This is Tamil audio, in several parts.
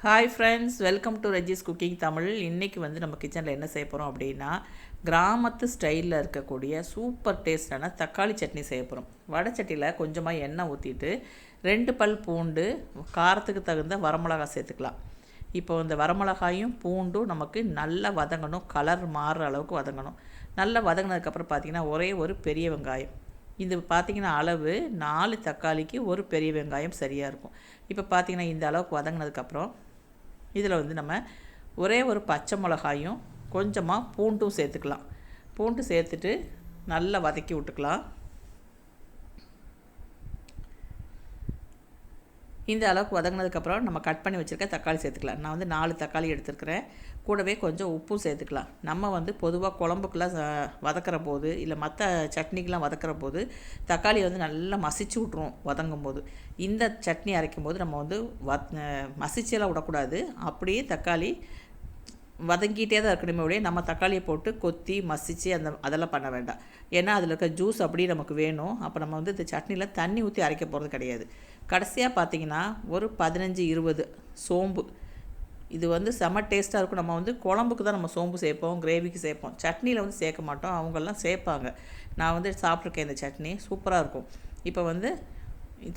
Hi friends welcome to Regis cooking Tamil இன்றைக்கி வந்து நம்ம கிச்சனில் என்ன செய்ய போகிறோம் அப்படின்னா கிராமத்து ஸ்டைலில் இருக்கக்கூடிய சூப்பர் டேஸ்டான தக்காளி சட்னி செய்ய போகிறோம் வடை சட்டியில் கொஞ்சமாக எண்ணெய் ஊற்றிட்டு ரெண்டு பல் பூண்டு காரத்துக்கு தகுந்த வரமிளகாய் சேர்த்துக்கலாம். இப்போ இந்த வரமிளகாயும் பூண்டும் நமக்கு நல்லா வதங்கணும் கலர் மாறுற அளவுக்கு வதங்கணும். நல்லா வதங்கினதுக்கப்புறம் பார்த்திங்கன்னா ஒரே ஒரு பெரிய வெங்காயம். இது பார்த்திங்கன்னா அளவு நாலு தக்காளிக்கு ஒரு பெரிய வெங்காயம் சரியாக இருக்கும். இப்போ பார்த்திங்கன்னா இந்த அளவுக்கு வதங்கினதுக்கப்புறம் இதில் வந்து நம்ம ஒரே ஒரு பச்சை மிளகாயும் கொஞ்சமாக பூண்டும் சேர்த்துக்கலாம். பூண்டு சேர்த்துட்டு நல்லா வதக்கி விட்டுக்கலாம். இந்த அளவுக்கு வதங்கினதுக்கப்புறம் நம்ம கட் பண்ணி வச்சுருக்க தக்காளி சேர்த்துக்கலாம். நான் வந்து நாலு தக்காளி எடுத்துருக்கிறேன். கூடவே கொஞ்சம் உப்பும் சேர்த்துக்கலாம். நம்ம வந்து பொதுவாக குழம்புக்கெலாம் வதக்கிற போது இல்லை மற்ற சட்னிக்கெலாம் வதக்கிற போது தக்காளி வந்து நல்லா மசிச்சு விட்ருவோம் வதங்கும் போது இந்த சட்னி அரைக்கும் போது நம்ம வந்து வத் மசிச்செல்லாம் விடக்கூடாது. அப்படியே தக்காளி வதங்கிட்டே தான் இருக்கணுமே ஒழிய நம்ம தக்காளியை போட்டு கொத்தி மசித்து அந்த அதெல்லாம் பண்ண வேண்டாம். ஏன்னா அதில் இருக்க ஜூஸ் அப்படியே நமக்கு வேணும். அப்போ நம்ம வந்து இந்த சட்னியில் தண்ணி ஊற்றி அரைக்க போகிறது கிடையாது. கடைசியாக பார்த்தீங்கன்னா ஒரு பதினஞ்சு இருபது சோம்பு. இது வந்து செம்ம டேஸ்ட்டாக இருக்கும். நம்ம வந்து குழம்புக்கு தான் நம்ம சோம்பு சேர்ப்போம் கிரேவிக்கு சேர்ப்போம். சட்னியில் வந்து சேர்க்க மாட்டோம். அவங்கெல்லாம் சேர்ப்பாங்க. நான் வந்து சாப்பிட்ருக்கேன் இந்த சட்னி. சூப்பராக இருக்கும். இப்போ வந்து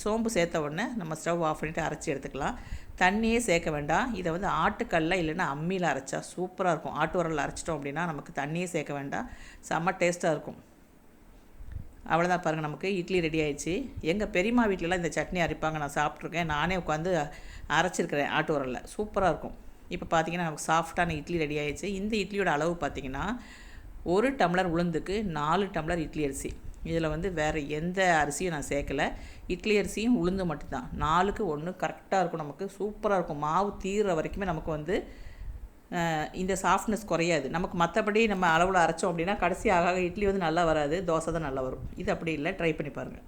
சோம்பு சேர்த்த உடனே நம்ம ஸ்டவ் ஆஃப் பண்ணிவிட்டு அரைச்சி எடுத்துக்கலாம். தண்ணியே சேர்க்க வேண்டாம். இதை வந்து ஆட்டுக்கல்ல இல்லைன்னா அம்மியில் அரைச்சா சூப்பராக இருக்கும். ஆட்டு உரலில் அரைச்சிட்டோம் அப்படின்னா நமக்கு தண்ணியே சேர்க்க வேண்டாம். செம்ம டேஸ்ட்டாக இருக்கும். அவ்வளோதான் பாருங்கள் நமக்கு. இட்லி ரெடி ஆயிடுச்சு. எங்கள் பெரியம்மா வீட்டிலலாம் இந்த சட்னி அரைப்பாங்க. நான் சாப்பிட்ருக்கேன் நானே உட்காந்து அரைச்சிருக்கிறேன் ஆட்டு உரலில். சூப்பராக இருக்கும். இப்போ பார்த்தீங்கன்னா நமக்கு சாஃப்டான இட்லி ரெடி ஆயிடுச்சு. இந்த இட்லியோட அளவு பார்த்திங்கன்னா ஒரு டம்ளர் உளுந்துக்கு நாலு டம்ளர் இட்லி அரிசி. இதில் வந்து வேறு எந்த அரிசியும் நான் சேர்க்கலை. இட்லி அரிசியும் உளுந்து மட்டும்தான். நாலுக்கு ஒன்று கரெக்டாக இருக்கும் நமக்கு. சூப்பராக இருக்கும். மாவு தீர்ற வரைக்குமே நமக்கு வந்து இந்த சாஃப்ட்னஸ் குறையாது. நமக்கு மற்றபடி நம்ம அளவில் அரைச்சோம் அப்படின்னா கடைசி ஆக இட்லி வந்து நல்லா வராது. தோசை தான் நல்லா வரும். இது அப்படி இல்லை. ட்ரை பண்ணி பாருங்கள்